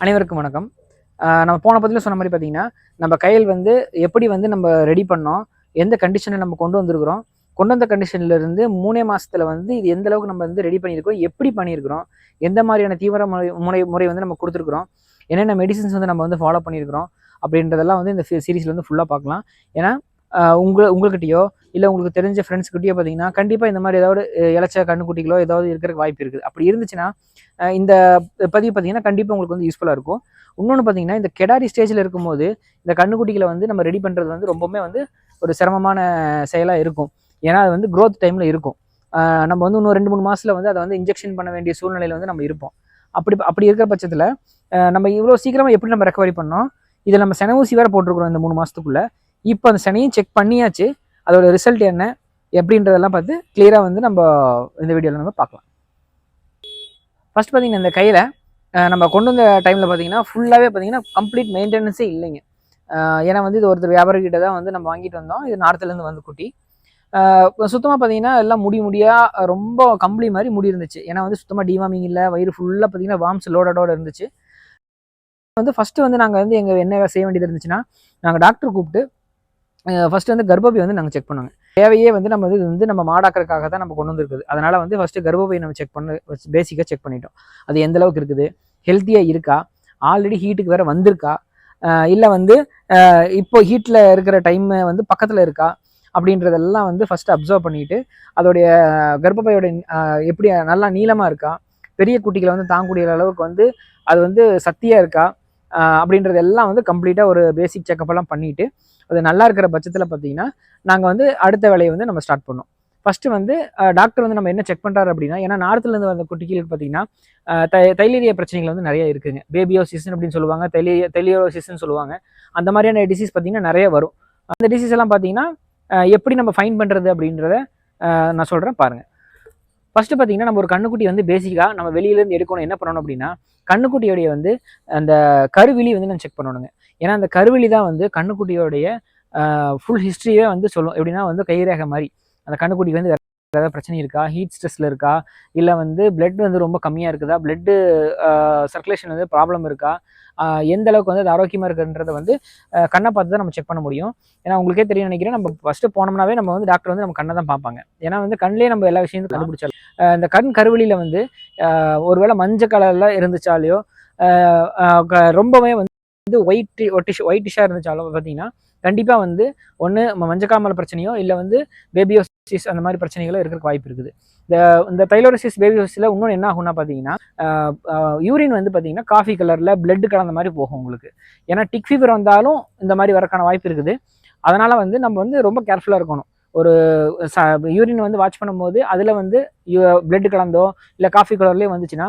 அனைவருக்கும் வணக்கம். நம்ம போன பதில சொன்ன மாதிரி பார்த்தீங்கன்னா நம்ம கையில் வந்து எப்படி வந்து நம்ம ரெடி பண்ணோம் எந்த கண்டிஷனில் நம்ம கொண்டு வந்திருக்கிறோம் கொண்டு வந்த கண்டிஷன்லேருந்து மூணே மாதத்தில் வந்து இது எந்த அளவுக்கு நம்ம வந்து ரெடி பண்ணியிருக்கோம் எப்படி பண்ணியிருக்கிறோம் எந்த மாதிரியான தீவிர முறை முறை முறை வந்து நம்ம கொடுத்துருக்குறோம் என்னென்ன மெடிசின்ஸ் வந்து நம்ம வந்து ஃபாலோ பண்ணியிருக்கிறோம் அப்படின்றதெல்லாம் வந்து இந்த சீரீஸில் வந்து ஃபுல்லாக பார்க்கலாம். ஏன்னா உங்களை உங்கள்கிட்டயோ இல்லை உங்களுக்கு தெரிஞ்ச ஃப்ரெண்ட்ஸ்கிட்டயோ பார்த்தீங்கன்னா கண்டிப்பாக இந்த மாதிரி ஏதாவது அஹ், இளைச்ச கண்ணுக்குட்டிகளோ ஏதாவது இருக்கிறதுக்கு வாய்ப்பு இருக்குது. அப்படி இருந்துச்சுன்னா இந்த பதிவு பார்த்தீங்கன்னா கண்டிப்பாக உங்களுக்கு வந்து யூஸ்ஃபுல்லாக இருக்கும். இன்னொன்று பார்த்தீங்கன்னா இந்த கெடாரி ஸ்டேஜில் இருக்கும்போது இந்த கண்ணுக்குட்டிகளை வந்து நம்ம ரெடி பண்ணுறது வந்து ரொம்பவுமே வந்து ஒரு சிரமமான செயலாக இருக்கும். ஏன்னா அது வந்து க்ரோத் டைமில் இருக்கும். நம்ம வந்து இன்னும் ரெண்டு மூணு மாதத்தில் வந்து அதை வந்து இன்ஜெக்ஷன் பண்ண வேண்டிய சூழ்நிலையில் வந்து நம்ம இருப்போம். அப்படி அப்படி இருக்கிற பட்சத்தில் நம்ம இவ்வளோ சீக்கிரமாக எப்படி நம்ம ரெக்கவரி பண்ணோம்? இதில் நம்ம சென ஊசி வேறு போட்டிருக்கிறோம் இந்த மூணு மாதத்துக்குள்ளே இப்போ அந்த சனியும் செக் பண்ணியாச்சு. அதோட ரிசல்ட் என்ன? எப்படின்றதெல்லாம் பார்த்து கிளியராக வந்து நம்ம இந்த வீடியோவில் நம்ம பார்க்கலாம். ஃபஸ்ட் பார்த்தீங்கன்னா இந்த கையில் நம்ம கொண்டு வந்த டைமில் பார்த்தீங்கன்னா ஃபுல்லாகவே பார்த்தீங்கன்னா கம்ப்ளீட் மெயின்டெனன்ஸே இல்லைங்க. ஏன்னா வந்து இது ஒருத்தர் வியாபாரிகிட்ட தான் வந்து நம்ம வாங்கிட்டு வந்தோம். இது நார்த்துலேருந்து வந்து குட்டி. சுத்தமாக பார்த்தீங்கன்னா எல்லாம் முடி முடியாக ரொம்ப கம்பளி மாதிரி முடி இருந்துச்சு. ஏன்னா வந்து சுத்தமாக டிவாமிங் இல்லை வயிறு ஃபுல்லாக பார்த்தீங்கன்னா வாம்ஸ் லோடடோட இருந்துச்சு. வந்து ஃபஸ்ட்டு வந்து நாங்கள் வந்து எங்கள் என்ன செய்ய வேண்டியது இருந்துச்சுன்னா நாங்கள் டாக்டர் கூப்பிட்டு ஃபஸ்ட்டு வந்து கர்ப்பப்பை வந்து நாங்கள் செக் பண்ணுவாங்க. தேவையே வந்து நம்ம இது வந்து நம்ம மாடாக்கிறதுக்காக தான் நம்ம கொண்டு வந்துருக்குது. அதனால் வந்து ஃபஸ்ட்டு கர்ப்பப்பை நம்ம செக் பண்ண பேசிக்காக செக் பண்ணிட்டோம். அது எந்த அளவுக்கு இருக்குது? ஹெல்த்தியாக இருக்கா? ஆல்ரெடி ஹீட்டுக்கு வேறு வந்திருக்கா? இல்லை வந்து இப்போ ஹீட்டில் இருக்கிற டைம் வந்து பக்கத்தில் இருக்கா? அப்படின்றதெல்லாம் வந்து ஃபஸ்ட்டு அப்சர்வ் பண்ணிட்டு அதோடைய கர்ப்பப்பையோட எப்படி நல்லா நீளமாக இருக்கா? பெரிய குட்டிகளை வந்து தாங்கக்கூடிய அளவுக்கு வந்து அது வந்து சக்தியாக இருக்கா? அப்படின்றதெல்லாம் அப்படின்றது எல்லாம் வந்து கம்ப்ளீட்டாக ஒரு பேசிக் செக்கப்பெல்லாம் பண்ணிவிட்டு அது நல்லா இருக்கிற பட்சத்தில் பார்த்தீங்கன்னா நாங்கள் வந்து அடுத்த வேலையை வந்து நம்ம ஸ்டார்ட் பண்ணோம் ஃபஸ்ட்டு வந்து டாக்டர் வந்து நம்ம என்ன செக் பண்ணுறாரு அப்படின்னா ஏன்னா நார்த்துலேருந்து வந்த குட்டிகளுக்கு பார்த்தீங்கன்னா தை தைலீரிய பிரச்சனைகள் வந்து நிறைய இருக்குங்க. பேபியோசிஸ்ன்னு அப்படின்னு சொல்லுவாங்க தைலிய தெலியோசிஸ்ன்னு சொல்லுவாங்க. அந்த மாதிரியான டிசீஸ் பார்த்தீங்கன்னா நிறைய வரும். அந்த டிசீஸ் எல்லாம் பார்த்தீங்கன்னா எப்படி நம்ம ஃபைன் பண்ணுறது அப்படின்றத நான் சொல்கிறேன் பாருங்கள் ஃபஸ்ட்டு பார்த்தீங்கன்னா நம்ம ஒரு கண்ணுக்குட்டி வந்து பேசிக்காக நம்ம வெளியிலேருந்து எடுக்கணும். என்ன பண்ணணும் அப்படின்னா கண்ணுக்குட்டியோடைய வந்து அந்த கருவிழி வந்து நம்ம செக் பண்ணணுங்க. ஏன்னா அந்த கருவிழி தான் வந்து கண்ணுக்குட்டியோடைய ஃபுல் ஹிஸ்ட்ரியே வந்து சொல்லும். எப்படின்னா வந்து கைரேகை மாதிரி. அந்த கண்ணுக்குட்டிக்கு வந்து ஏதாவது பிரச்சனை இருக்கா? ஹீட் ஸ்ட்ரெஸ்ல இருக்கா? இல்லை வந்து பிளட் வந்து ரொம்ப கம்மியாக இருக்குதா? பிளட்டு சர்க்குலேஷன் வந்து ப்ராப்ளம் இருக்கா? எந்த அளவுக்கு வந்து அது ஆரோக்கியமாக இருக்குன்றத வந்து கண்ணை பார்த்து தான் நம்ம செக் பண்ண முடியும். ஏன்னா உங்களுக்கே தெரியும் நினைக்கிறேன் நம்ம ஃபஸ்ட்டு போனோம்னாவே நம்ம வந்து டாக்டர் வந்து நம்ம கண்ணை தான் பார்ப்பாங்க. ஏன்னா வந்து கண்ணிலே நம்ம எல்லா விஷயத்தையும் கண்டுபிடிச்சாலும். இந்த கண் கருவெளியில் வந்து ஒருவேளை மஞ்சள் கலரில் இருந்துச்சாலையோ க- ரொம்பவே வந்து ஒயிட் ஒட்டிஷ் ஒயிட்டிஷாக இருந்துச்சாலும் பார்த்தீங்கன்னா கண்டிப்பாக வந்து ஒன்று மஞ்சக்காமல் பிரச்சனையோ இல்லை வந்து பேபியோசிஸ் அந்த மாதிரி பிரச்சனைகளோ இருக்கிறக்கு வாய்ப்பு இருக்குது. இந்த இந்த தைலோரசிஸ் பேபியோசிஸில் இன்னொன்று என்ன ஆகும்னா பார்த்தீங்கன்னா யூரின் வந்து பார்த்தீங்கன்னா காஃபி கலரில் blood கலந்த மாதிரி போகும் உங்களுக்கு. ஏன்னா டிக் ஃபீவர் வந்தாலும் இந்த மாதிரி வரக்கான வாய்ப்பு இருக்குது. அதனால் வந்து நம்ம வந்து ரொம்ப கேர்ஃபுல்லாக இருக்கணும். ஒரு ச யூரின் வந்து வாட்ச் பண்ணும்போது அதில் வந்து பிளட் கலந்தோ இல்லை காஃபி கலர்லேயோ வந்துச்சுன்னா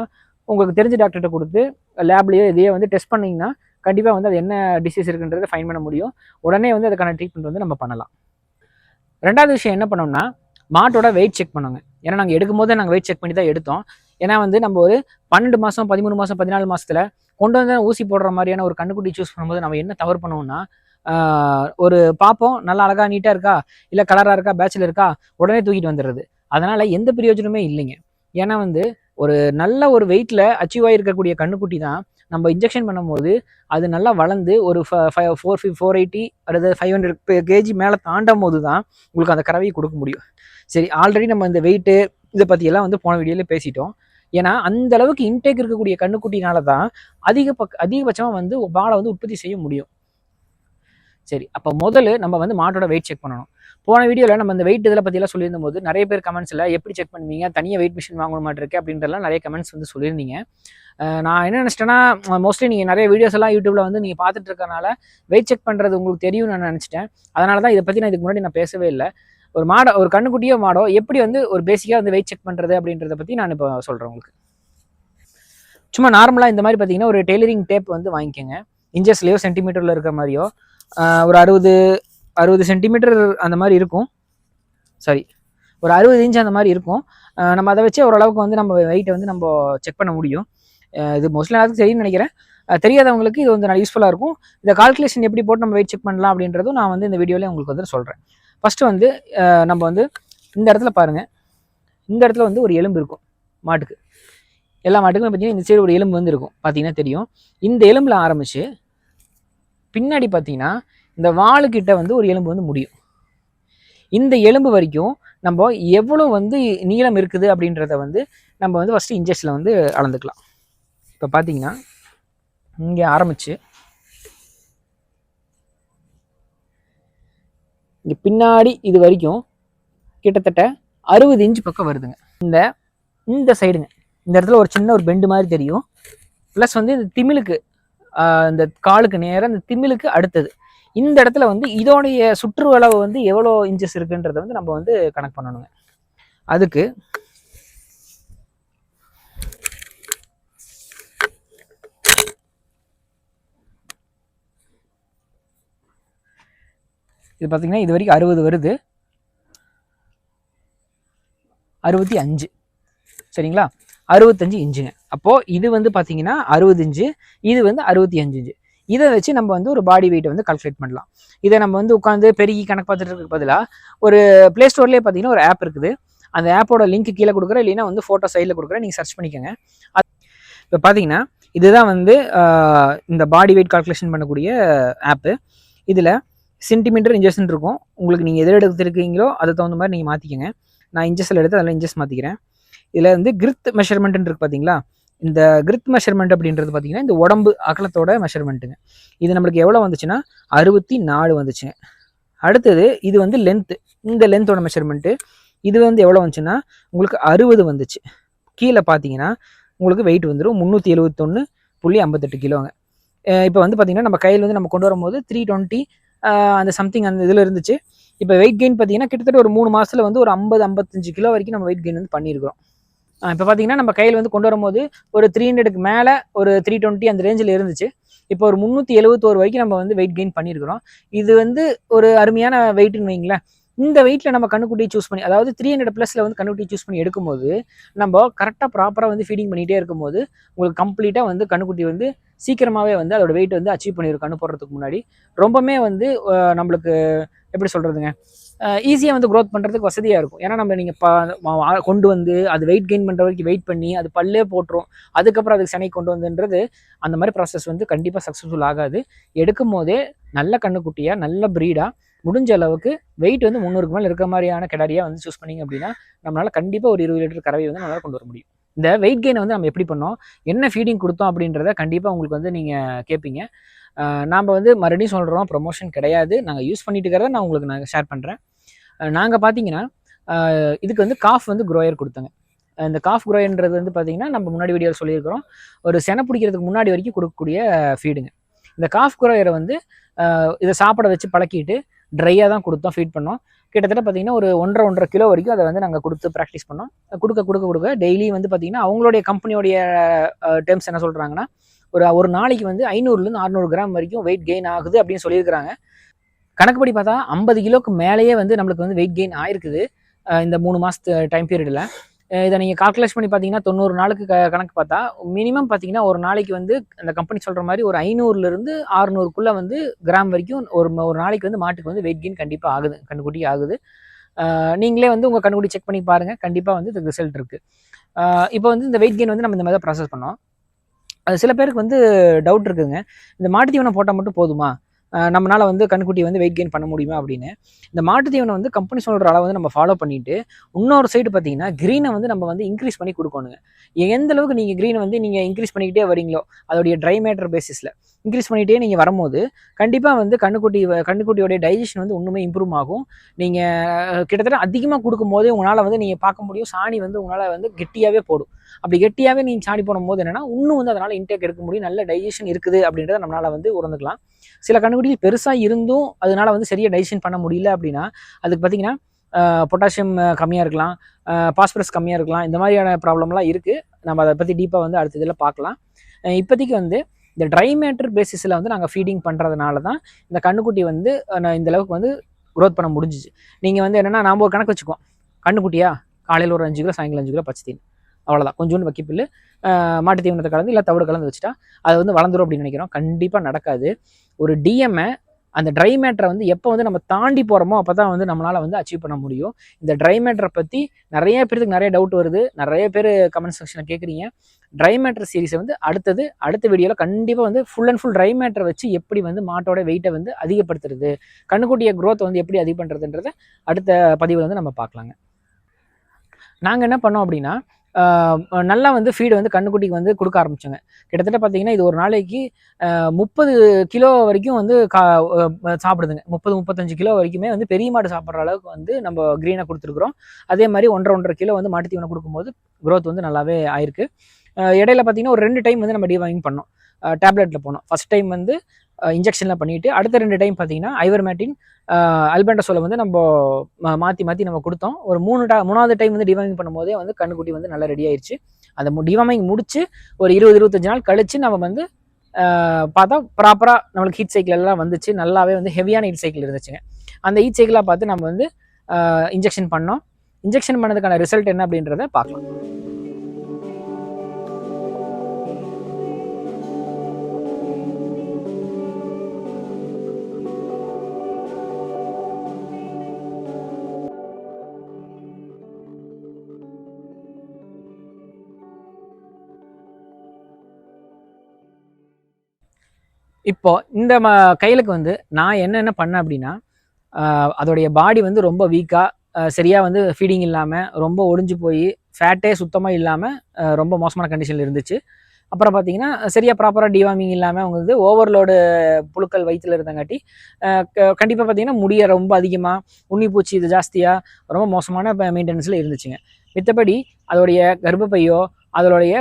உங்களுக்கு தெரிஞ்ச டாக்டர்கிட்ட கொடுத்து லேப்லேயோ இதையே வந்து டெஸ்ட் பண்ணிங்கன்னா கண்டிப்பாக வந்து அது என்ன டிசீஸ் இருக்குன்றதை ஃபைன் பண்ண முடியும். உடனே வந்து அதுக்கான ட்ரீட்மெண்ட் வந்து நம்ம பண்ணலாம். ரெண்டாவது விஷயம் என்ன பண்ணோம்னா மாட்டோட வெயிட் செக் பண்ணுங்க. ஏன்னா நாங்கள் எடுக்கும்போது நாங்கள் வெயிட் செக் பண்ணி தான் எடுத்தோம். ஏன்னா வந்து நம்ம ஒரு பன்னெண்டு மாதம் பதிமூணு மாதம் பதினாலு மாதத்தில் கொண்டு வந்து ஊசி போடுற மாதிரியான ஒரு கண்ணுக்குட்டி சூஸ் பண்ணும்போது நம்ம என்ன தவறு பண்ணுவோம்னா ஒரு பார்ப்போம் நல்லா அழகாக நீட்டாக இருக்கா? இல்லை கலராக இருக்கா? பேச்சில் இருக்கா? உடனே தூக்கிட்டு வந்துடுறது. அதனால் எந்த பிரயோஜனமே இல்லைங்க. ஏன்னா வந்து ஒரு நல்ல ஒரு வெயிட்டில் அச்சீவ் ஆகிருக்கக்கூடிய கண்ணுக்குட்டி தான் நம்ம இன்ஜெக்ஷன் பண்ணும்போது அது நல்லா வளர்ந்து ஒரு ஃபோர் ஃபி ஃபோர் எயிட்டி அல்லது ஃபைவ் ஹண்ட்ரட் கேஜி மேலே தாண்டும் போது தான் உங்களுக்கு அந்த கறவையை கொடுக்க முடியும். சரி ஆல்ரெடி நம்ம இந்த வெயிட்டு இதை பற்றியெல்லாம் வந்து போன வீடியோவில் பேசிட்டோம். ஏன்னா அந்த அளவுக்கு இன்டேக் இருக்கக்கூடிய கண்ணுக்குட்டினால தான் அதிக பக் அதிகபட்சமாக வந்து பாலை வந்து உற்பத்தி செய்ய முடியும். சரி அப்போ முதல்ல நம்ம வந்து மாட்டோட வெயிட் செக் பண்ணணும். போன வீடியோவில் நம்ம இந்த வெயிட் இதில் பற்றியெல்லாம் சொல்லியிருந்த போது நிறைய பேர் கமெண்ட்ஸில் எப்படி செக் பண்ணுவீங்க? தனியாக வெயிட் மிஷின் வாங்கணும் மாட்டிருக்கு அப்படின்றலாம் நிறைய கமெண்ட்ஸ் வந்து சொல்லியிருந்தீங்க. நான் என்ன நினச்சிட்டேன்னா மோஸ்ட்லி நீங்கள் நிறைய வீடியோஸ் எல்லாம் யூடியூப்ல வந்து நீங்கள் பார்த்துட்டு இருக்கனால வெயிட் செக் பண்ணுறது உங்களுக்கு தெரியும்னு நான் நினச்சிட்டேன். அதனால தான் இதை பற்றி நான் இதுக்கு முன்னாடி நான் பேசவே இல்லை. ஒரு மாடோ ஒரு கண்ணுக்குட்டியோ மாடோ எப்படி வந்து ஒரு பேசிக்காக வந்து வெயிட் செக் பண்ணுறது அப்படின்றத பற்றி நான் இப்போ சொல்கிறேன் உங்களுக்கு. சும்மா நார்மலாக இந்த மாதிரி பார்த்தீங்கன்னா ஒரு டெய்லரிங் டேப் வந்து வாங்கிக்கோங்க. இன்ச்சஸ்லேயோ சென்டிமீட்டரில் இருக்கிற மாதிரியோ ஒரு அறுபது அறுபது சென்டிமீட்டர் அந்த மாதிரி இருக்கும். சாரி ஒரு அறுபது இன்ச் அந்த மாதிரி இருக்கும். நம்ம அதை வச்சு ஓரளவுக்கு வந்து நம்ம வெயிட்டை வந்து நம்ம செக் பண்ண முடியும். இது மோஸ்ட்லி எல்லாத்துக்கும் தெரியும்னு நினைக்கிறேன். தெரியாதவங்களுக்கு இது வந்து யூஸ்ஃபுல்லாக இருக்கும். இந்த கால்குலேஷன் எப்படி போட்டு நம்ம வெயிட் செக் பண்ணலாம் அப்படின்றதும் நான் வந்து இந்த வீடியோவில் உங்களுக்கு வந்து சொல்கிறேன் ஃபஸ்ட்டு வந்து நம்ம வந்து இந்த இடத்துல பாருங்கள் இந்த இடத்துல வந்து ஒரு எலும்பு இருக்கும் மாட்டுக்கு. எல்லா மாட்டுக்கும் பார்த்தீங்கன்னா இந்த சைடு ஒரு எலும்பு வந்து இருக்கும். பார்த்தீங்கன்னா தெரியும். இந்த எலும்பில் ஆரம்பித்து பின்னாடி பார்த்தீங்கன்னா இந்த வாளுக்கிட்ட வந்து ஒரு எலும்பு வந்து முடியும். இந்த எலும்பு வரைக்கும் நம்ம எவ்வளோ வந்து நீளம் இருக்குது அப்படின்றத வந்து நம்ம வந்து ஃபஸ்ட்டு இன்ஜெக்ஷனில் வந்து அளந்துக்கலாம். இப்போ பார்த்தீங்கன்னா இங்கே ஆரம்பிச்சு. இங்கே பின்னாடி இது வரைக்கும் கிட்டத்தட்ட அறுபது இன்ச் பக்கம் வருதுங்க. இந்த இந்த சைடுங்க இந்த இடத்துல ஒரு சின்ன ஒரு பெண்டு மாதிரி தெரியும். ப்ளஸ் வந்து இந்த திமிலுக்கு இந்த காலுக்கு நேராக இந்த திமிலுக்கு அடுத்தது. இந்த இடத்துல வந்து இதோடைய சுற்றுவளவு வந்து எவ்வளோ இன்ச்சஸ் இருக்குன்றதை வந்து நம்ம வந்து கணக்கு பண்ணணுங்க. அதுக்கு இது பார்த்தீங்கன்னா இது வரைக்கும் அறுபது வருது. அறுபத்தி அஞ்சு. சரிங்களா? அறுபத்தஞ்சு இன்ச்சுங்க. அப்போது இது வந்து பார்த்தீங்கன்னா அறுபது இன்ச்சு இது வந்து அறுபத்தி அஞ்சு இன்ச்சு. இதை வச்சு நம்ம வந்து ஒரு பாடி வெயிட்டை வந்து கால்குலேட் பண்ணலாம். இதை நம்ம வந்து உட்காந்து பெருகி கணக்கு பார்த்துட்டு இருக்க பதிலாக ஒரு ப்ளே ஸ்டோர்லேயே பார்த்தீங்கன்னா ஒரு ஆப் இருக்குது. அந்த ஆப்போட லிங்க் கீழே கொடுக்குறேன். இல்லைன்னா வந்து ஃபோட்டோ சைடில் கொடுக்குறேன். நீங்கள் சர்ச் பண்ணிக்கோங்க. இப்போ பார்த்தீங்கன்னா இதுதான் வந்து இந்த பாடி வெயிட் கால்குலேஷன் பண்ணக்கூடிய ஆப்பு இதில் சென்டிமீட்டர் இன்ஜெக்ஷன் இருக்கும். உங்களுக்கு நீங்கள் எதில் எடுத்துருக்கீங்களோ அதை தகுந்த மாதிரி நீங்கள் மாற்றிக்கங்க நான் இன்ஜெக்ஷன் எடுத்து அதில் இன்ஜெஸ் மாற்றிக்கிறேன் இதில் வந்து கிரித் மெஷர்மெண்ட்னு இருக்குது பார்த்தீங்களா இந்த கிரித் மெஷர்மெண்ட் அப்படின்றது பார்த்தீங்கன்னா இந்த உடம்பு அகலத்தோட மெஷர்மெண்ட்டுங்க இது நம்மளுக்கு எவ்வளோ வந்துச்சுன்னா அறுபத்தி நாலு வந்துச்சுங்க அடுத்தது இது வந்து லென்த்து இந்த லென்த்தோட மெஷர்மெண்ட்டு இது வந்து எவ்வளோ வந்துச்சுன்னா உங்களுக்கு அறுபது வந்துச்சு. கீழே பார்த்தீங்கன்னா உங்களுக்கு வெயிட் வந்துடும் முந்நூற்றி எழுபத்தொன்று புள்ளி ஐம்பத்தெட்டு கிலோங்க. இப்போ வந்து பார்த்தீங்கன்னா நம்ம கையில் வந்து நம்ம கொண்டு வரும்போது த்ரீ டுவெண்ட்டி அந்த சம்திங் அந்த இதில் இருந்துச்சு. இப்போ வெயிட் கெயின் பார்த்தீங்கன்னா கிட்டத்தட்ட ஒரு மூணு மாதத்தில் வந்து ஒரு ஐம்பது ஐம்பத்தஞ்சு கிலோ வரைக்கும் நம்ம வெயிட் கெயின் வந்து பண்ணியிருக்கிறோம். இப்போ பார்த்தீங்கன்னா நம்ம கையில் வந்து கொண்டு வரும்போது ஒரு த்ரீ ஹண்ட்ரடுக்கு மேலே ஒரு த்ரீ டுவெண்ட்டி அந்த ரேஞ்சில் இருந்துச்சு. இப்போ ஒரு முந்நூற்றி எழுபத்தோரு வரைக்கும் நம்ம வந்து வெயிட் கெயின் பண்ணியிருக்கிறோம். இது வந்து ஒரு அருமையான வெயிட்னு வைங்களேன் இந்த வெயிட்டில் நம்ம கண்ணுக்குட்டியை சூஸ் பண்ணி அதாவது த்ரீ ஹண்ட்ரட் ப்ளஸில் வந்து கண்ணுக்குட்டி சூஸ் பண்ணி எடுக்கும்போது நம்ம கரெக்டாக ப்ராப்பராக வந்து ஃபீடிங் பண்ணிகிட்டே இருக்கும்போது உங்களுக்கு கம்ப்ளீட்டாக வந்து கண்ணுக்குட்டி வந்து சீக்கிரமாகவே வந்து அதோட வெயிட் வந்து அச்சீவ் பண்ணியிருக்கான்னு போடுறதுக்கு முன்னாடி. ரொம்பவுமே வந்து நம்மளுக்கு எப்படி சொல்கிறதுங்க ஈஸியாக வந்து க்ரோத் பண்ணுறதுக்கு வசதியாக இருக்கும். ஏன்னா நம்ம நீங்கள் கொண்டு வந்து அது வெயிட் கெயின் பண்ணுற வரைக்கும் வெயிட் பண்ணி அது பல்லே போட்டுரும். அதுக்கப்புறம் அதுக்கு சனை கொண்டு வந்துன்றது அந்த மாதிரி ப்ராசஸ் வந்து கண்டிப்பாக சக்ஸஸ்ஃபுல் ஆகாது. எடுக்கும் போதே நல்ல கண்ணுக்குட்டியாக நல்ல ப்ரீடாக முடிஞ்ச அளவுக்கு வெயிட் வந்து முந்நூறுக்கு மேலே இருக்க மாதிரியான கிடாரியாக வந்து சூஸ் பண்ணீங்க அப்படின்னா நம்மளால் கண்டிப்பாக ஒரு இருபது லிட்டர் கறவை வந்து நம்மளால் கொண்டு வர முடியும். இந்த வெயிட் கெயினை வந்து நம்ம எப்படி பண்ணோம்? என்ன ஃபீடிங் கொடுத்தோம் அப்படின்றத கண்டிப்பாக உங்களுக்கு வந்து நீங்கள் கேட்பீங்க நாம் வந்து மறுபடியும் சொல்கிறோம் ப்ரொமோஷன் கிடையாது. நாங்கள் யூஸ் பண்ணிட்டு இருக்கிறத நான் உங்களுக்கு நாங்கள் ஷேர் பண்ணுறேன் நாங்கள் பார்த்தீங்கன்னா இதுக்கு வந்து காஃப் வந்து குரோயர் கொடுத்தாங்க. இந்த காஃப் குரோயன்றது வந்து பார்த்தீங்கன்னா நம்ம முன்னாடி வீடியோவில் சொல்லியிருக்கிறோம். ஒரு செனை பிடிக்கிறதுக்கு முன்னாடி வரைக்கும் கொடுக்கக்கூடிய ஃபீடுங்க இந்த காஃப் க்ரோயரை வந்து இதை சாப்பிட வச்சு பழக்கிட்டு ட்ரையாக தான் கொடுத்தோம் ஃபீட் பண்ணோம். கிட்டத்தட்ட பார்த்தீங்கன்னா ஒரு ஒன்றரை ஒன்றரை கிலோ வரைக்கும் அதை வந்து நாங்கள் கொடுத்து ப்ராக்டிஸ் பண்ணோம். கொடுக்க கொடுக்க கொடுக்க டெய்லி வந்து பார்த்தீங்கன்னா அவங்களுடைய கம்பெனியோடைய டேர்ம்ஸ் என்ன சொல்கிறாங்கன்னா ஒரு ஒரு நாளைக்கு வந்து ஐநூறுலேருந்து அறுநூறு கிராம் வரைக்கும் வெயிட் கெயின் ஆகுது அப்படின்னு சொல்லியிருக்கிறாங்க. கணக்குப்படி பார்த்தா ஐம்பது கிலோக்கு மேலேயே வந்து நம்மளுக்கு வந்து வெயிட் கெயின் ஆயிருக்குது. இந்த மூணு மாதத்து டைம் பீரியடில் இதை நீங்கள் கால்குலேஷன் பண்ணி பார்த்தீங்கன்னா தொண்ணூறு நாளுக்கு க கணக்கு பார்த்தா மினிமம் பார்த்தீங்கன்னா ஒரு நாளைக்கு வந்து அந்த கம்பெனி சொல்கிற மாதிரி ஒரு ஐநூறுலேருந்து ஆறுநூறுக்குள்ளே வந்து கிராம் வரைக்கும் ஒரு ஒரு நாளைக்கு வந்து மாட்டுக்கு வந்து வெயிட் கெயின் கண்டிப்பாக ஆகுது கண்டுக்குட்டி ஆகுது. நீங்களே வந்து உங்கள் கண்ணுக்குட்டி செக் பண்ணி பாருங்கள் கண்டிப்பாக வந்து இதுக்கு ரிசல்ட் இருக்குது இப்போ வந்து இந்த வெயிட் கெயின் வந்து நம்ம இந்த மாதிரி தான் ப்ராசஸ் பண்ணோம். அது சில பேருக்கு வந்து டவுட் இருக்குதுங்க. இந்த மாட்டு தீவனம் போட்டால் மட்டும் போதுமா? நம்மளால் வந்து கண்குட்டி வந்து வெயிட் கெயின் பண்ண முடியுமா அப்படின்னு. இந்த மாட்டு தீவனம் வந்து கம்பெனி சொல்கிற அளவு வந்து நம்ம ஃபாலோ பண்ணிட்டு இன்னொரு சைடு பார்த்தீங்கன்னா க்ரீனை வந்து நம்ம வந்து இன்க்ரீஸ் பண்ணி கொடுக்கணுங்க. எந்த அளவுக்கு நீங்கள் க்ரீனை வந்து நீங்கள் இன்க்ரீஸ் பண்ணிக்கிட்டே வரீங்களோ அதோடைய ட்ரை மேட்டர் பேசிஸில் இன்க்ரீஸ் பண்ணிகிட்டே நீங்கள் வரும்போது கண்டிப்பாக வந்து கண்ணுக்குட்டி வ- கண்ணுக்குட்டியோடைய டைஜஷன் வந்து ஒன்றுமே இம்ப்ரூவ் ஆகும். நீங்கள் கிட்டத்தட்ட அதிகமாக கொடுக்கும்போதே உங்களால் வந்து நீங்கள் பார்க்க முடியும். சாணி வந்து உங்களால் வந்து கெட்டியாகவே போடும். அப்படி கெட்டியாகவே நீங்கள் சாணி போடும்போது என்னன்னா இன்னும் வந்து அதனால் இன்டேக் எடுக்க முடியும். நல்ல டைஜஷன் இருக்குது அப்படின்றத நம்மளால் வந்து உறந்துக்கலாம் சில கண்ணுக்குட்டிகள் பெருசாக இருந்தும் அதனால வந்து சரியாக டைஜஷன் பண்ண முடியல அப்படின்னா அதுக்கு பார்த்தீங்கன்னா பொட்டாசியம் கம்மியாக இருக்கலாம். பாஸ்பரஸ் கம்மியாக இருக்கலாம். இந்த மாதிரியான ப்ராப்ளம்லாம் இருக்குது நம்ம அதை பற்றி டீப்பாக வந்து அடுத்த இதில் பார்க்கலாம். இப்போதைக்கு வந்து இந்த ட்ரை மேட்டர் பேசிஸில் வந்து நாங்கள் ஃபீடிங் பண்ணுறதுனால தான் இந்த கண்ணுக்குட்டி வந்து நான் இந்த அளவுக்கு வந்து க்ரோத் பண்ண முடிஞ்சிச்சு. நீங்கள் வந்து என்னென்னா நாம் ஒரு கணக்கு வச்சுக்குவோம். கண்ணுக்குட்டியா? காலையில் ஒரு அஞ்சு கிலோ சாயங்காலம் அஞ்சு கிலோ பச்சை தீன். அவ்வளோதான் கொஞ்சோண்டு வைக்கப்பில்லு மாட்டு தீவனத்தை கலந்து இல்லை தவிடு கலந்து வச்சுட்டா அது வந்து வளர்ந்துரும் அப்படின்னு நினைக்கிறோம். கண்டிப்பாக நடக்காது. ஒரு டிஎம்ஐ அந்த ட்ரை மேட்டரை வந்து எப்போ வந்து நம்ம தாண்டி போகிறோமோ அப்போ தான் வந்து நம்மளால் வந்து அச்சீவ் பண்ண முடியும். இந்த ட்ரை மேட்டரை பற்றி நிறைய பேருக்கு நிறைய டவுட் வருது. நிறைய பேர் கமெண்ட் செக்ஷனில் கேட்குறீங்க ட்ரை மேட்டர் சீரிஸை வந்து அடுத்தது அடுத்த வீடியோவில் கண்டிப்பாக வந்து ஃபுல் அண்ட் ஃபுல் ட்ரை மேட்டரை வச்சு எப்படி வந்து மாட்டோட வெயிட்டை வந்து அதிகப்படுத்துறது கண்ணுக்குட்டிய க்ரோத் வந்து எப்படி அதிகம் பண்ணுறதுன்றத அடுத்த பதிவில் வந்து நம்ம பார்க்கலாங்க. நாங்கள் என்ன பண்ணோம் அப்படின்னா நல்லா வந்து ஃபீடு வந்து கண்ணுக்குட்டிக்கு வந்து கொடுக்க ஆரம்பிச்சோங்க. கிட்டத்தட்ட பார்த்தீங்கன்னா இது ஒரு நாளைக்கு முப்பது கிலோ வரைக்கும் வந்து கா சாப்பிடுதுங்க. முப்பது முப்பத்தஞ்சு கிலோ வரைக்குமே வந்து பெரிய மாடு சாப்பிட்ற அளவுக்கு வந்து நம்ம க்ரீனாக கொடுத்துருக்குறோம். அதே மாதிரி ஒன்றரை ஒன்றரை கிலோ வந்து மாட்டு தீவனம் கொடுக்கும்போது க்ரோத் வந்து நல்லாவே ஆயிருக்கு. இடையில பார்த்தீங்கன்னா ஒரு ரெண்டு டைம் வந்து நம்ம டிவாயிங் பண்ணோம். டேப்லெட்டில் போனோம். ஃபஸ்ட் டைம் வந்து இன்ஜெக்ஷனில் பண்ணிவிட்டு அடுத்த ரெண்டு டைம் பார்த்தீங்கன்னா ஐவர்மேட்டின் அல்பெண்டசோலை வந்து நம்ம மா- மாற்றி மாற்றி நம்ம கொடுத்தோம். ஒரு மூணு டா மூணாவது டைம் வந்து டிவாமிங் பண்ணும்போதே வந்து கண்ணுக்குட்டி வந்து நல்லா ரெடி ஆயிடுச்சு அந்த டிவாமிங் முடிச்சு ஒரு இருபது இருபத்தஞ்சு நாள் கழிச்சு நம்ம வந்து பார்த்தா ப்ராப்பராக நம்மளுக்கு ஹீட் சைக்கிள் எல்லாம் வந்துச்சு. நல்லாவே வந்து ஹெவியான ஹீட் சைக்கிள் இருந்துச்சுங்க. அந்த ஹீட் சைக்கிளாக பார்த்து நம்ம வந்து இன்ஜெக்ஷன் பண்ணோம். இன்ஜெக்ஷன் பண்ணதுக்கான ரிசல்ட் என்ன அப்படின்றத பார்க்கலாம். இப்போ இந்த ம கையிலுக்கு வந்து நான் என்னென்ன பண்ணேன் அப்படின்னா அதோடைய பாடி வந்து ரொம்ப வீக்காக சரியாக வந்து ஃபீடிங் இல்லாமல் ரொம்ப ஒடிஞ்சு போய் ஃபேட்டே சுத்தமாக இல்லாமல் ரொம்ப மோசமான கண்டிஷனில் இருந்துச்சு. அப்புறம் பார்த்தீங்கன்னா சரியாக ப்ராப்பராக டிவார்மிங் இல்லாமல் அவங்க வந்து ஓவர்லோடு புழுக்கள் வயிற்றுல இருந்தங்காட்டி கண்டிப்பாக பார்த்தீங்கன்னா முடிய ரொம்ப அதிகமாக உன்னிப்பூச்சி இது ஜாஸ்தியாக ரொம்ப மோசமான மெயின்டெனன்ஸில் இருந்துச்சுங்க. மித்தபடி அதோடைய கர்ப்பப்பையோ அதோடைய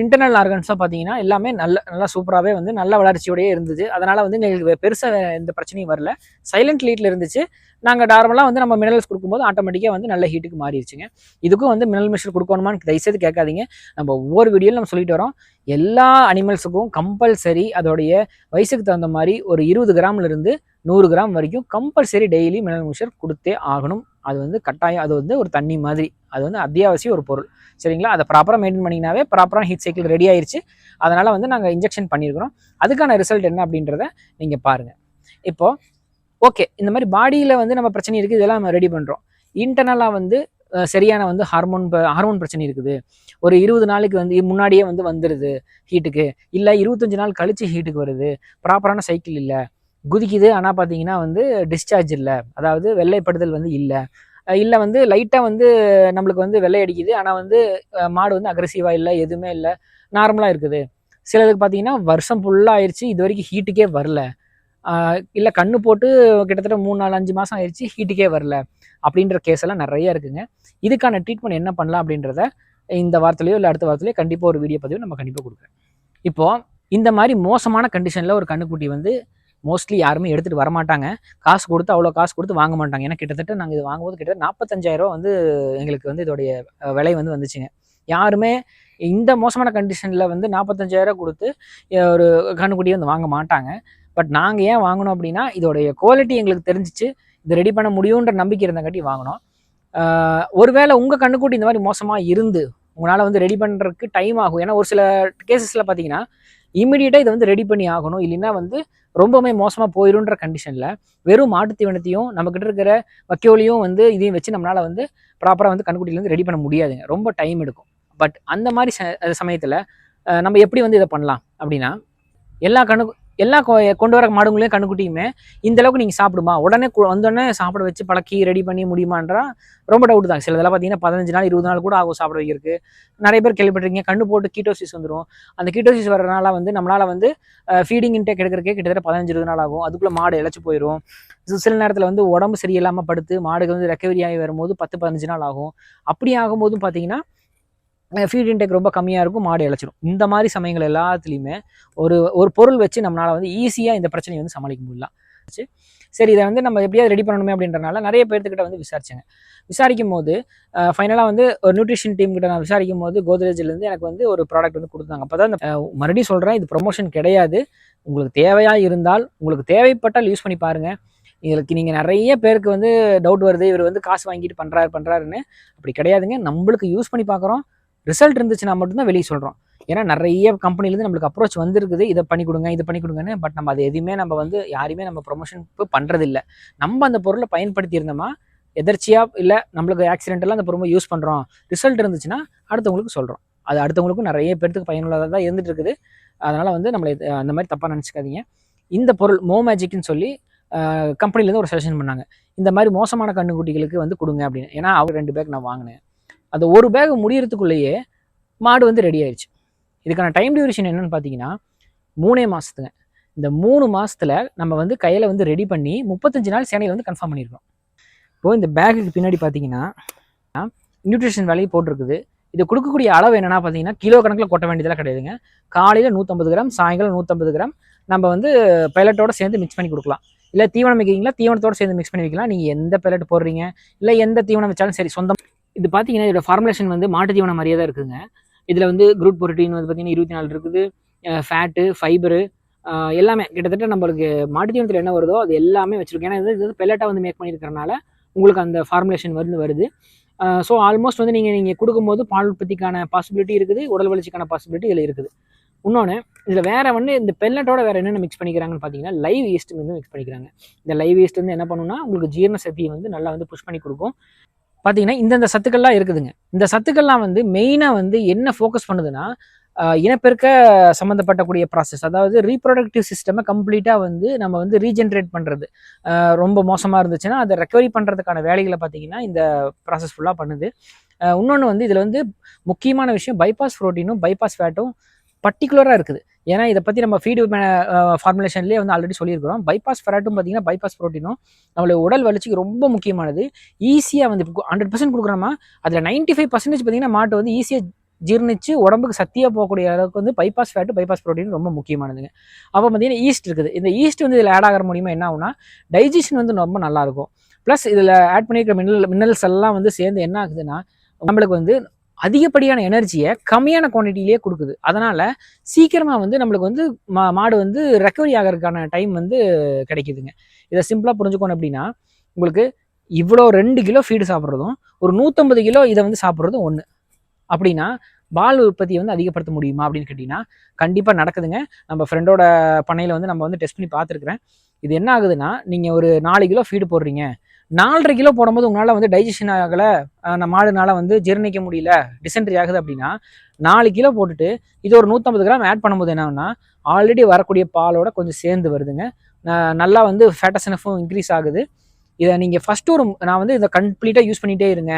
இன்டர்னல் ஆர்கன்ஸாக பார்த்தீங்கன்னா எல்லாமே நல்ல நல்லா சூப்பராகவே வந்து நல்ல வளர்ச்சியோடயே இருந்தது. அதனால் வந்து எங்களுக்கு பெருசாக எந்த பிரச்சனையும் வரல. சைலண்ட் லீட்டில் இருந்துச்சு. நாங்கள் நார்மலாக வந்து நம்ம மினரல்ஸ் கொடுக்கும்போது ஆட்டோமேட்டிக்காக வந்து நல்ல ஹீட்டுக்கு மாறிடுச்சுங்க. இதுக்கும் வந்து மினரல் மிஷர் கொடுக்கணுமான்னு தயவுசெய்து கேட்காதீங்க. நம்ம ஒவ்வொரு வீடியோவில் நம்ம சொல்லிட்டு வரோம். எல்லா அனிமல்ஸுக்கும் கம்பல்சரி அதோடைய வயசுக்கு தகுந்த மாதிரி ஒரு இருபது கிராம்லிருந்து நூறு கிராம் வரைக்கும் கம்பல்சரி டெய்லி மினரல் மிஷர் கொடுத்தே ஆகணும். அது வந்து கட்டாயம் அது வந்து ஒரு தண்ணி மாதிரி. அது வந்து அத்தியாவசிய ஒரு பொருள். சரிங்களா? அதை ப்ராப்பராக மெயின்டைன் பண்ணிங்கனாவே ப்ராப்பராக ஹீட் சைக்கிள் ரெடி ஆயிருச்சு. அதனால் வந்து நாங்கள் இன்ஜெக்ஷன் பண்ணியிருக்கிறோம் அதுக்கான ரிசல்ட் என்ன அப்படின்றத நீங்கள் பாருங்கள் இப்போது ஓகே இந்த மாதிரி பாடியில் வந்து நம்ம பிரச்சனை இருக்குது இதெல்லாம் நம்ம ரெடி பண்ணுறோம் இன்டர்னலாக வந்து சரியான வந்து ஹார்மோன் ஹார்மோன் பிரச்சனை இருக்குது. ஒரு இருபது நாளைக்கு வந்து முன்னாடியே வந்து வந்துடுது ஹீட்டுக்கு இல்லை இருபத்தஞ்சி நாள் கழித்து ஹீட்டுக்கு வருது. ப்ராப்பரான சைக்கிள் இல்லை. குதிக்குது. ஆனால் பார்த்தீங்கன்னா வந்து டிஸ்சார்ஜ் இல்லை. அதாவது வெள்ளைப்படுதல் வந்து இல்லை. இல்லை வந்து லைட்டாக வந்து நம்மளுக்கு வந்து வெள்ளை அடிக்குது. ஆனால் வந்து மாடு வந்து அக்ரெசிவாக இல்லை எதுவுமே இல்லை. நார்மலாக இருக்குது. சிலதுக்கு பார்த்தீங்கன்னா வருஷம் ஃபுல்லாக ஆயிடுச்சு இது வரைக்கும் ஹீட்டுக்கே வரல. இல்லை கண்ணு போட்டு கிட்டத்தட்ட மூணு நாலு அஞ்சு மாதம் ஆயிடுச்சு ஹீட்டுக்கே வரல. அப்படின்ற கேஸ் எல்லாம் நிறைய இருக்குங்க. இதுக்கான ட்ரீட்மெண்ட் என்ன பண்ணலாம் அப்படின்றத இந்த வாரத்துலையோ இல்லை அடுத்த வாரத்துலையோ கண்டிப்பாக ஒரு வீடியோ பதிவு நம்ம கண்டிப்பாக கொடுக்குறேன். இப்போது இந்த மாதிரி மோசமான கண்டிஷனில் ஒரு கண்ணுக்குட்டி வந்து மோஸ்ட்லி யாருமே எடுத்துகிட்டு வரமாட்டாங்க. காசு கொடுத்து அவ்வளோ காசு கொடுத்து வாங்க மாட்டாங்க. ஏன்னா கிட்டத்தட்ட நாங்கள் இது வாங்கும்போது கிட்டத்தட்ட நாற்பத்தஞ்சாயிரம் வந்து எங்களுக்கு வந்து இதோடைய விலை வந்து வந்துச்சுங்க. யாருமே இந்த மோசமான கண்டிஷனில் வந்து நாற்பத்தஞ்சாயிரம் கொடுத்து ஒரு கண்ணுக்குட்டியை வந்து வாங்க மாட்டாங்க. பட் நாங்கள் ஏன் வாங்கினோம் அப்படின்னா இதோடைய குவாலிட்டி எங்களுக்கு தெரிஞ்சிச்சு. இது ரெடி பண்ண முடியுன்ற நம்பிக்கை இருந்தங்காட்டி வாங்கினோம். ஒருவேளை உங்கள் கண்ணுக்குட்டி இந்த மாதிரி மோசமாக இருந்து உங்களால் வந்து ரெடி பண்ணுறதுக்கு டைம் ஆகும். ஏன்னா ஒரு சில கேசஸில் பார்த்தீங்கன்னா இமீடியட்டாக இதை வந்து ரெடி பண்ணி ஆகணும். இல்லைன்னா வந்து ரொம்பவுமே மோசமாக போயிடும்ன்ற கண்டிஷனில் வெறும் மாட்டுத் தீவனத்தையும் நம்மக்கிட்ட இருக்கிற வக்கியோலையும் வந்து இதையும் வச்சு நம்மளால் வந்து ப்ராப்பராக வந்து கண்ணுக்குட்டிலேருந்து ரெடி பண்ண முடியாதுங்க. ரொம்ப டைம் எடுக்கும். பட் அந்த மாதிரி ச சமயத்தில் நம்ம எப்படி வந்து இதை பண்ணலாம் அப்படின்னா எல்லா கணக்கு எல்லா கொ- கொண்டு வர மாடுங்களையும் கண்ணுக்குட்டியுமே இந்த அளவுக்கு நீங்கள் சாப்பிடுமா? உடனே வந்தோடனே சாப்பிட வச்சு பழக்கி ரெடி பண்ணி முடியுமான்றா ரொம்ப டவுட் தான். சிலதெல்லாம் பார்த்தீங்கன்னா பதினஞ்சு நாள் இருபது நாள் கூட ஆகும் சாப்பிட வைக்கிறதுக்கு. நிறைய பேர் கேள்விப்பட்டிருக்கீங்க கண்ணு போட்டு கீட்டோசிஸ் வந்துடும் அந்த கீட்டோசிஸ் வரனால வந்து நம்மளால் வந்து ஃபீடிங் இன்டேக் எடுக்கிறக்கே கிட்டத்தட்ட பதினஞ்சு இருபது நாள் ஆகும். அதுக்குள்ளே மாடு இழைச்சி போயிடும் சில நேரத்தில் வந்து உடம்பு சரியில்லாமல் படுத்து மாடுக்கு வந்து ரெக்கவரி ஆகி வரும்போது பத்து பதினஞ்சு நாள் ஆகும். அப்படி ஆகும்போதும் பார்த்தீங்கன்னா ஃபீட் இன்டேக் ரொம்ப கம்மியாக இருக்கும் மாடு இழைச்சிடும் இந்த மாதிரி சமயங்கள் எல்லாத்துலேயுமே ஒரு ஒரு பொருள் வச்சு நம்மளால் வந்து ஈஸியாக இந்த பிரச்சனையை வந்து சமாளிக்க முடியலாம் சரி. சரி இதை வந்து நம்ம எப்படியாவது ரெடி பண்ணணுமே அப்படின்றனால நிறைய பேர்த்துக்கிட்ட வந்து விசாரிச்சேங்க. விசாரிக்கும் போது ஃபைனலாக வந்து ஒரு நியூட்ரிஷன் டீம் கிட்ட நான் விசாரிக்கும் போது கோத்ரேஜ்லேருந்து எனக்கு வந்து ஒரு ப்ராடக்ட் வந்து கொடுத்தாங்க. அப்போ தான் மறுபடியும் சொல்கிறேன் இது ப்ரொமோஷன் கிடையாது. உங்களுக்கு தேவையாக இருந்தால் உங்களுக்கு தேவைப்பட்டால் யூஸ் பண்ணி பாருங்கள் இதுக்கு நீங்கள் நிறைய பேருக்கு வந்து டவுட் வருது இவர் வந்து காசு வாங்கிட்டு பண்ணுறாரு பண்ணுறாருன்னு அப்படி கிடையாதுங்க. நம்மளுக்கு யூஸ் பண்ணி பார்க்குறோம் ரிசல்ட் இருந்துச்சுன்னா மட்டும்தான் வெளியே சொல்கிறோம் ஏன்னா நிறைய கம்பெனிலேருந்து நம்மளுக்கு அப்ரோச் வந்திருக்குது. இதை பண்ணி கொடுங்க இதை பண்ணி கொடுங்கன்னு பட் நம்ம அது எதுவுமே நம்ம வந்து யாரையுமே நம்ம ப்ரொமோஷன் இப்போ பண்ணுறதில்ல நம்ம அந்த பொருளை பயன்படுத்தி இருந்தோமா எதர்ச்சியாக இல்லை நம்மளுக்கு ஆக்சிடென்டெல்லாம் அந்த பொருளை யூஸ் பண்ணுறோம் ரிசல்ட் இருந்துச்சுன்னா அடுத்தவங்களுக்கு சொல்கிறோம் அது அடுத்தவங்களுக்கும் நிறைய பேர்த்துக்கு பயனுள்ளதாக தான் இருந்துட்டு இருக்குது அதனால் வந்து நம்மளை அந்த மாதிரி தப்பாக நினச்சிக்காதீங்க. இந்த பொருள் மோ மேஜிக்னு சொல்லி கம்பெனிலேருந்து ஒரு சஜஷன் பண்ணாங்க. இந்த மாதிரி மோசமான கண்ணுக்குட்டிகளுக்கு வந்து கொடுங்க அப்படின்னு. ஏன்னா அவர் ரெண்டு பேக் நான் வாங்கினேன். அந்த ஒரு பேக் முடியறதுக்குள்ளேயே மாடு வந்து ரெடி ஆயிடுச்சு இதுக்கான டைம் டியூரேஷன் என்னன்னு பார்த்தீங்கன்னா மூணே மாதத்துங்க இந்த மூணு மாதத்தில் நம்ம வந்து கையில் வந்து ரெடி பண்ணி முப்பத்தஞ்சு நாள் சேனையில் வந்து கன்ஃபார்ம் பண்ணியிருக்கோம் இப்போது இந்த பேக்குக்கு பின்னாடி பார்த்தீங்கன்னா நியூட்ரிஷன் வேலையை போட்டிருக்குது. இது கொடுக்கக்கூடிய அளவு என்னென்னா பார்த்தீங்கன்னா கிலோ கணக்கில் கொட்ட வேண்டியதெல்லாம் கிடையாதுங்க. காலையில் நூற்றம்பது கிராம் சாயங்காலம் நூற்றம்பது கிராம் நம்ம வந்து பெலட்டோட சேர்ந்து மிக்ஸ் பண்ணி கொடுக்கலாம். இல்லை தீவனம் வைக்கிறீங்களா தீவனத்தோட சேர்ந்து மிக்ஸ் பண்ணி வைக்கலாம். நீங்கள் எந்த பைலட் போடுறீங்க இல்லை எந்த தீவனம் வச்சாலும் சரி சொந்தம் இது பார்த்தீங்கன்னா இதோட ஃபார்முலேஷன் வந்து மாட்டு தீவனம் மாதிரியே தான் இருக்குதுங்க இதில் வந்து குரூட் புரோட்டீன் வந்து பார்த்தீங்கன்னா இருபத்தி நாலு இருக்குது. ஃபேட்டு ஃபைபரு எல்லாமே கிட்டத்தட்ட நம்மளுக்கு மாட்டு தீவனத்தில் என்ன வருதோ அது எல்லாமே வச்சுருக்கோம். ஏன்னா இது வந்து பெல்லட்டாக வந்து மேக் பண்ணியிருக்கறனால உங்களுக்கு அந்த ஃபார்முலேஷன் வந்து வருது. ஸோ ஆல்மோஸ்ட் வந்து நீங்கள் நீங்கள் கொடுக்கும்போது பால் உற்பத்திக்கான பாசிபிலிட்டி இருக்குது உடல் வளர்ச்சிக்கான பாசிபிலிட்டி இதில் இருக்குது. இன்னொன்று இதில் வேறு வந்து இந்த பெல்லட்டோட வேறு என்னென்ன மிக்ஸ் பண்ணிக்கிறாங்கன்னு பார்த்தீங்கன்னா லைவ் வேஸ்ட் வந்து மிக்ஸ் பண்ணிக்கிறாங்க. இந்த லைவ் வேஸ்ட் வந்து என்ன பண்ணுன்னா உங்களுக்கு ஜீரண சக்தியை வந்து நல்லா வந்து புஷ் பண்ணி கொடுக்கும். பார்த்தீங்கன்னா இந்தந்த சத்துக்கள்லாம் இருக்குதுங்க. இந்த சத்துக்கள்லாம் வந்து மெயினாக வந்து என்ன ஃபோக்கஸ் பண்ணுதுன்னா இனப்பெருக்க சம்மந்தப்பட்டக்கூடிய ப்ராசஸ் அதாவது ரீப்ரொடக்டிவ் சிஸ்டமை கம்ப்ளீட்டாக வந்து நம்ம வந்து ரீஜென்ரேட் பண்ணுறது ரொம்ப மோசமாக இருந்துச்சுன்னா அதை ரெக்கவரி பண்ணுறதுக்கான வேலைகளை பார்த்தீங்கன்னா இந்த ப்ராசஸ் ஃபுல்லாக பண்ணுது. இன்னொன்று வந்து இதில் வந்து முக்கியமான விஷயம் பைபாஸ் ப்ரோட்டீனும் பைபாஸ் ஃபேட்டும் பர்டிகுலராக இருக்குது. ஏன்னா இதை பற்றி நம்ம ஃபீடு ஃபார்முலேஷன்லேயே வந்து ஆல்ரெடி சொல்லியிருக்கிறோம். பைபாஸ் ஃபெராட்டும் பார்த்தீங்கன்னா பைபாஸ் ப்ரோட்டீனும் நம்மளுடைய உடல் வளர்ச்சிக்கு ரொம்ப முக்கியமானது. ஈஸியாக வந்து ஹண்ட்ரட் பர்சன்ட் கொடுக்குறோமா? அதில் நைன்ட்டி ஃபைவ் பர்சன்டேஜ் பார்த்தீங்கன்னா மாட்டு வந்து ஈஸியாக ஜீர்ணிச்சு உடம்புக்கு சத்தியாக போகக்கூடிய அளவுக்கு வந்து பைபாஸ் ஃபேட்டு பைபாஸ் ப்ரோட்டீன் ரொம்ப முக்கியமானதுங்க. அப்போ பார்த்தீங்கன்னா ஈஸ்ட் இருக்குது. இந்த ஈஸ்ட் வந்து இதில் ஆட் ஆகிற மூலியமாக என்ன ஆகுனா டைஜஷன் வந்து ரொம்ப நல்லாயிருக்கும் ப்ளஸ் இதில் ஆட் பண்ணியிருக்கிற மினரல் மினரல்ஸ் எல்லாம் வந்து சேர்ந்து என்ன ஆகுதுன்னா நம்மளுக்கு வந்து அதிகப்படியான எனர்ஜியை கம்மியான குவான்டிட்டிலேயே கொடுக்குது. அதனால் சீக்கிரமாக வந்து நம்மளுக்கு வந்து மா மாடு வந்து ரெக்கவரி ஆகிறதுக்கான டைம் வந்து கிடைக்குதுங்க. இதை சிம்பிளாக புரிஞ்சுக்கணும் அப்படின்னா உங்களுக்கு இவ்வளோ ரெண்டு கிலோ ஃபீடு சாப்பிட்றதும் ஒரு நூற்றம்பது கிலோ இதை வந்து சாப்பிட்றதும் ஒன்று அப்படின்னா பால் உற்பத்தியை வந்து அதிகப்படுத்த முடியுமா அப்படின்னு கேட்டிங்கன்னா கண்டிப்பாக நடக்குதுங்க. நம்ம ஃப்ரெண்டோட பண்ணையில் வந்து நம்ம வந்து டெஸ்ட் பண்ணி பார்த்துருக்குறேன். இது என்ன ஆகுதுன்னா நீங்கள் ஒரு நாலு கிலோ ஃபீடு போடுறீங்க. நாலரை கிலோ போடும்போது உங்களால் வந்து டைஜஷன் ஆகலை நம்ம மாடுனால வந்து ஜீரணிக்க முடியல டிசென்ட்ரி ஆகுது அப்படின்னா நாலு கிலோ போட்டுட்டு இது ஒரு நூற்றம்பது கிராம் ஆட் பண்ணும்போது என்னன்னா ஆல்ரெடி வரக்கூடிய பாலோட கொஞ்சம் சேர்ந்து வருதுங்க. நல்லா வந்து ஃபேட்டசனஃபும் இன்க்ரீஸ் ஆகுது. இதை நீங்கள் ஃபஸ்ட்டு ஒரு நான் வந்து இதை கம்ப்ளீட்டாக யூஸ் பண்ணிகிட்டே இருங்க.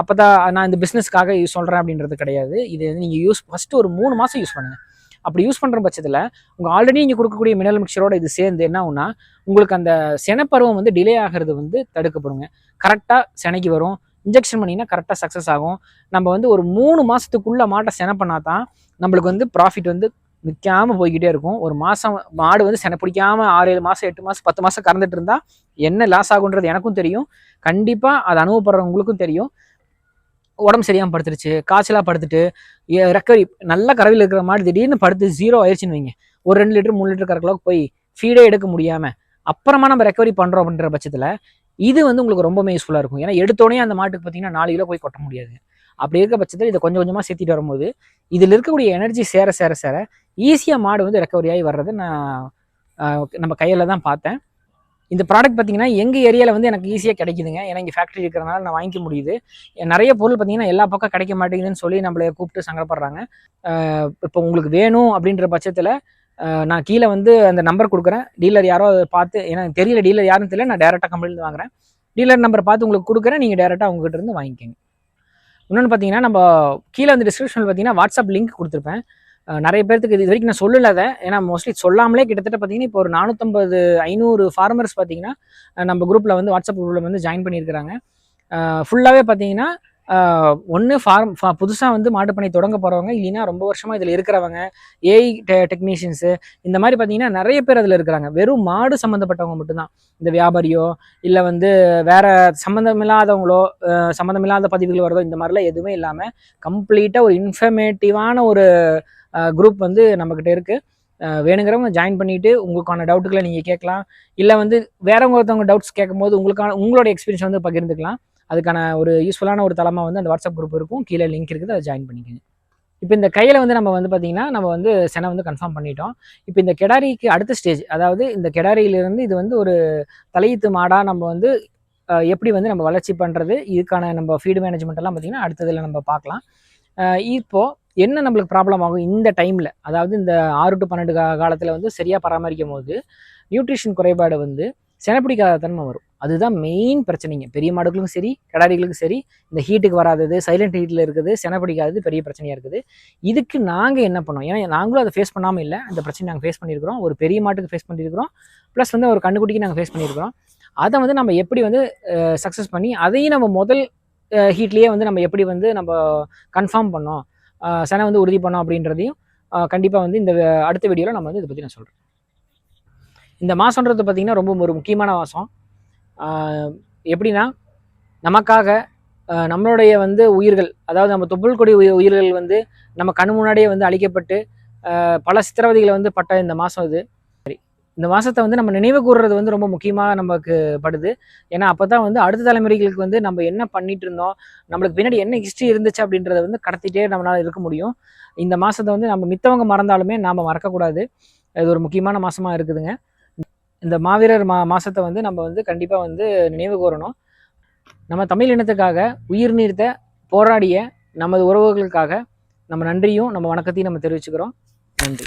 அப்போ தான் நான் இந்த பிஸ்னஸ்க்காக யூஸ் சொல்கிறேன் அப்படின்றது கிடையாது. இது நீங்கள் யூஸ் ஃபஸ்ட்டு ஒரு மூணு மாதம் யூஸ் பண்ணுங்கள் அப்படி யூஸ் பண்ணுற பட்சத்தில் உங்கள் ஆல்ரெடி இங்கே கொடுக்கக்கூடிய மினரல் மிக்சரோட இது சேர்ந்து என்ன ஆகுனா உங்களுக்கு அந்த செனப்பருவம் வந்து டிலே ஆகிறது வந்து தடுக்கப்படுங்க. கரெக்டாக செனைக்கு வரும். இன்ஜெக்ஷன் பண்ணிங்கன்னா கரெக்டாக சக்ஸஸ் ஆகும். நம்ம வந்து ஒரு மூணு மாதத்துக்குள்ளே மாட்டை செனை பண்ணால் தான் நம்மளுக்கு வந்து ப்ராஃபிட் வந்து நிற்காம போய்கிட்டே இருக்கும். ஒரு மாதம் மாடு வந்து செனை பிடிக்காம ஆறு ஏழு மாதம் எட்டு மாதம் பத்து மாதம் கறந்துட்டு இருந்தால் என்ன லாஸ் ஆகுன்றது எனக்கும் தெரியும். கண்டிப்பாக அதை அனுபவப்படுறவங்களுக்கும் தெரியும். உடம்பு சரியாம படுத்துருச்சு காய்ச்சலாக படுத்துட்டு ரெக்கவரி நல்ல கறவையில் இருக்கிற மாதிரி திடீர்னு படுத்து ஜீரோ ஆயிடுச்சுன்னு வைங்க. ஒரு ரெண்டு லிட்டர் மூணு லிட்டர் கறக்கலாம் போய் ஃபீடே எடுக்க முடியாமல் அப்புறமா நம்ம ரெக்கவரி பண்ணுறோம் அப்படின்ற பட்சத்தில் இது வந்து உங்களுக்கு ரொம்பவே யூஸ்ஃபுல்லாக இருக்கும். ஏன்னா எடுத்தோடனே அந்த மாட்டுக்கு பார்த்தீங்கன்னா நாலு கிலோ போய் கொட்ட முடியாது. அப்படி இருக்க பட்சத்தில் இதை கொஞ்சம் கொஞ்சமாக சேர்த்திட்டு வரும்போது இதில் இருக்கக்கூடிய எனர்ஜி சேர சேர சேர ஈஸியாக மாடு வந்து ரெக்கவரி ஆகி வர்றது நான் நம்ம கையில் தான் பார்த்தேன். இந்த ப்ராடக்ட் பார்த்தீங்கன்னா எங்கள் ஏரியாவில் வந்து எனக்கு ஈஸியாக கிடைக்குதுங்க. ஏன்னா இங்கே ஃபேக்ட்ரி இருக்கிறனால நான் வாங்கிக்க முடியுது. நிறைய பொருள் பார்த்தீங்கன்னா எல்லா பக்கம் கிடைக்க மாட்டேங்குதுன்னு சொல்லி நம்மளை கூப்பிட்டு சங்கடப்படுறாங்க. இப்போ உங்களுக்கு வேணும் அப்படின்ற பட்சத்தில் நான் கீழே வந்து அந்த நம்பர் கொடுக்குறேன். டீலர் யாரோ அதை பார்த்து எனக்கு தெரியல டீலர் யாருன்னு தெரியல நான் டேரெக்டாக கம்பெனிலேருந்து வாங்குறேன். டீலர் நம்பர் பார்த்து உங்களுக்கு கொடுக்குறேன். நீங்கள் டேரெக்டாக உங்ககிட்ட இருந்து வாங்கிக்கோங்க. இன்னொன்று பார்த்தீங்கன்னா நம்ம கீழே வந்து டிஸ்கிரிப்ஷனில் பார்த்தீங்கன்னா வாட்ஸ்அப் லிங்க் கொடுத்துருப்பேன். நிறைய பேர்த்துக்கு இது வரைக்கும் நான் சொல்லலை அதை. ஏன்னா மோஸ்ட்லி சொல்லாமலே கிட்டத்தட்ட பார்த்தீங்கன்னா இப்போ ஒரு நானூற்றம்பது ஐநூறு ஃபார்மர்ஸ் பார்த்தீங்கன்னா நம்ம குரூப்பில் வந்து வாட்ஸ்அப் குரூப்பில் வந்து ஜாயின் பண்ணியிருக்கிறாங்க. ஃபுல்லாகவே பார்த்தீங்கன்னா ஒன்று ஃபார்ம் புதுசாக வந்து மாட்டுப்பண்ணை தொடங்க போகிறவங்க இல்லைன்னா ரொம்ப வருஷமாக இதில் இருக்கிறவங்க ஏஐ டெ டெக்னீஷியன்ஸு இந்த மாதிரி பார்த்தீங்கன்னா நிறைய பேர் அதில் இருக்கிறாங்க. வெறும் மாடு சம்மந்தப்பட்டவங்க மட்டும்தான். இந்த வியாபாரியோ இல்லை வந்து வேறு சம்மந்தமில்லாதவங்களோ சம்மந்தமில்லாத பதிவுகள் வருதோ இந்த மாதிரிலாம் எதுவுமே இல்லாமல் கம்ப்ளீட்டாக ஒரு இன்ஃபர்மேட்டிவான ஒரு குரூப் வந்து நம்மக்கிட்ட இருக்குது வேணுங்கிறவங்க ஜாயின் பண்ணிவிட்டு உங்களுக்கான டவுட்டுகளை நீங்கள் கேட்கலாம். இல்லை வந்து வேறவங்க ஒருத்தவங்க டவுட்ஸ் கேட்கும்போது உங்களுக்கான உங்களோட எக்ஸ்பீரியன்ஸ் வந்து பகிர்ந்துக்கலாம். அதுக்கான ஒரு யூஸ்ஃபுல்லான ஒரு தளமாக வந்து அந்த வாட்ஸ்அப் குரூப் இருக்கும். கீழே லிங்க் இருக்குது. அதை ஜாயின் பண்ணிக்கோங்க. இப்போ இந்த கையில் வந்து நம்ம வந்து பார்த்திங்கன்னா நம்ம வந்து செனை வந்து கன்ஃபார்ம் பண்ணிட்டோம். இப்போ இந்த கெடாரிக்கு அடுத்த ஸ்டேஜ் அதாவது இந்த கெடாரியிலிருந்து இது வந்து ஒரு தலையீத்து மாடாக நம்ம வந்து எப்படி வந்து நம்ம வளர்ச்சி பண்ணுறது இதுக்கான நம்ம ஃபீடு மேனேஜ்மெண்ட் எல்லாம் பார்த்தீங்கன்னா அடுத்ததில் நம்ம பார்க்கலாம். இப்போது என்ன நம்மளுக்கு ப்ராப்ளம் ஆகும் இந்த டைமில் அதாவது இந்த ஆறு டு பன்னெண்டு காலத்தில் வந்து சரியாக பராமரிக்கும் போது நியூட்ரிஷன் குறைபாடு வந்து செனப்பிடிக்காத தன்மை வரும். அதுதான் மெயின் பிரச்சனைங்க. பெரிய மாடுகளுக்கும் சரி கடாரிகளுக்கும் சரி இந்த ஹீட்டுக்கு வராதது சைலண்ட் ஹீட்டில் இருக்குது செனப்பிடிக்காதது பெரிய பிரச்சனையாக இருக்குது. இதுக்கு நாங்கள் என்ன பண்ணோம்? ஏன்னா நாங்களும் அதை ஃபேஸ் பண்ணாமல் இல்லை. அந்த பிரச்சனை நாங்கள் ஃபேஸ் பண்ணியிருக்கிறோம். ஒரு பெரிய மாட்டுக்கு ஃபேஸ் பண்ணியிருக்கிறோம். ப்ளஸ் வந்து ஒரு கண்ணுக்குட்டிக்கு நாங்கள் ஃபேஸ் பண்ணியிருக்கிறோம். அதை வந்து நம்ம எப்படி வந்து சக்ஸஸ் பண்ணி அதையும் நம்ம முதல் ஹீட்லேயே வந்து நம்ம எப்படி வந்து நம்ம கன்ஃபார்ம் பண்ணோம்? சென வந்து உறுதி பண்ணோம் அப்படின்றதையும் கண்டிப்பாக வந்து இந்த அடுத்த வீடியோவில் நம்ம வந்து இதை பற்றி நான் சொல்கிறேன் இந்த மாதன்றது பார்த்திங்கன்னா ரொம்ப ஒரு முக்கியமான மாதம் எப்படின்னா நமக்காக நம்மளுடைய வந்து உயிர்கள் அதாவது நம்ம தொப்புள் கொடி உயிர்கள் வந்து நம்ம கண் முன்னாடியே வந்து அழிக்கப்பட்டு பல சித்திரவதைகளை வந்து பட்ட இந்த மாதம் இது. இந்த மாதத்தை வந்து நம்ம நினைவு கூறுறது வந்து ரொம்ப முக்கியமாக நமக்கு படுது. ஏன்னா அப்போ தான் வந்து அடுத்த தலைமுறைகளுக்கு வந்து நம்ம என்ன பண்ணிட்டு இருந்தோம் நம்மளுக்கு பின்னாடி என்ன ஹிஸ்ட்ரி இருந்துச்சு அப்படின்றத வந்து கடத்திட்டே நம்மளால் இருக்க முடியும். இந்த மாதத்தை வந்து நம்ம மித்தவங்க மறந்தாலுமே நாம் மறக்கக்கூடாது. இது ஒரு முக்கியமான மாதமாக இருக்குதுங்க. இந்த மாவீரர் மா மாதத்தை வந்து நம்ம வந்து கண்டிப்பாக வந்து நினைவு கூறணும். நம்ம தமிழ் இனத்துக்காக உயிர் நீர்த்த போராடிய நமது உறவுகளுக்காக நம்ம நன்றியும் நம்ம வணக்கத்தையும் நம்ம தெரிவிச்சுக்கிறோம். நன்றி.